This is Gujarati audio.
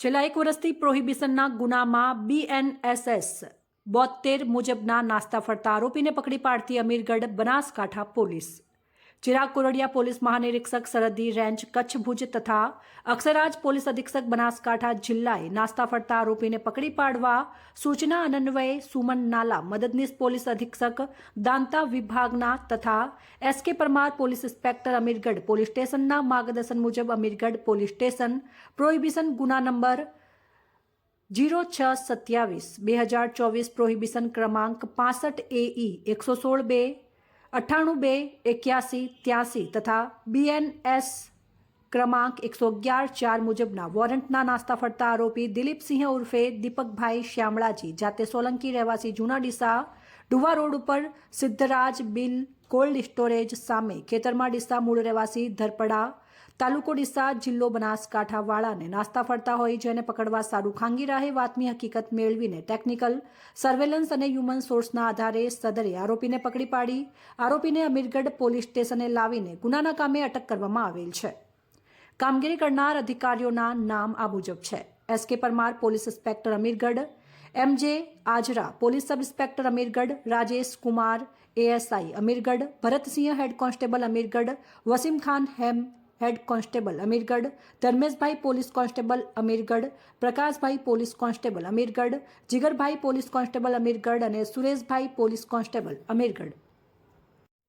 છેલ્લા એક વર્ષથી પ્રોહિબિશનના ગુનામાં બીએનએસએસ બોતેર મુજબના નાસ્તા ફરતા આરોપીને પકડી પાડતી અમીરગઢ બનાસકાંઠા પોલીસ. ચિરાગ કોરડિયા પોલીસ મહાનિરીક્ષક સરહદી રેન્જ કચ્છ ભુજ તથા અક્ષરાજ પોલીસ અધિક્ષક બનાસકાંઠા જિલ્લાએ નાસ્તા ફરતા આરોપીને પકડી પાડવા સૂચના અન્વયે સુમન નાલા મદદનીશ પોલીસ અધિક્ષક દાંતા વિભાગના તથા S K Parmar police inspector Amirgadh police સ્ટેશનના માર્ગદર્શન મુજબ અમીરગઢ પોલીસ સ્ટેશન પ્રોહિબિશન ગુના નંબર જીરો છ સત્યાવીસ બે હજાર ચોવીસ પ્રોહિબિશન ક્રમાંક પાસઠ એઈ એકસો સોળ બે અઠ્ઠાણું બે એક્યાસી ત્યાસી તથા બીએનએસ ક્રમાંક એકસો અગિયાર ચાર મુજબના વોરંટના નાસ્તા ફરતા આરોપી દિલીપસિંહ ઉર્ફે દીપકભાઈ શ્યામળાજી જાતે સોલંકી રહેવાસી જૂના ડીસા ડુવા રોડ ઉપર સિદ્ધરાજ બિલ કોલ્ડ સ્ટોરેજ સામે ખેતરમાં ડીસા મૂળ રહેવાસી ધરપડા તાલુકો ડીસા, જિલ્લો બનાસકાંઠા વાળાને નાસ્તા ફરતા હોય જેને પકડવા સારું ખાંગી રાહે વાતમી હકીકત મેળવીને ટેકનિકલ સર્વેલન્સ અને હ્યુમન સોર્સના આધારે સદરે આરોપીને પકડી પાડી. આરોપીને અમીરગઢ પોલીસ સ્ટેશને લાવીને ગુનાના કામે અટક કરવામાં આવેલ છે. કામગીરી કરનાર અધિકારીઓના નામ આ મુજબ છે. S K Parmar police inspector Amirgadh, M J Ajra police sub inspector Amirgadh, Rajesh Kumar ASI Amirgadh, Bharatsinh head constable Amirgadh, Wasim Khan હેમ head constable Amirgadh, Dharmeshbhai police constable Amirgadh, Prakashbhai police constable Amirgadh, Jigarbhai police constable Amirgadh અને સુરેશભાઈ પોલીસ કોન્સ્ટેબલ અમીરગઢ.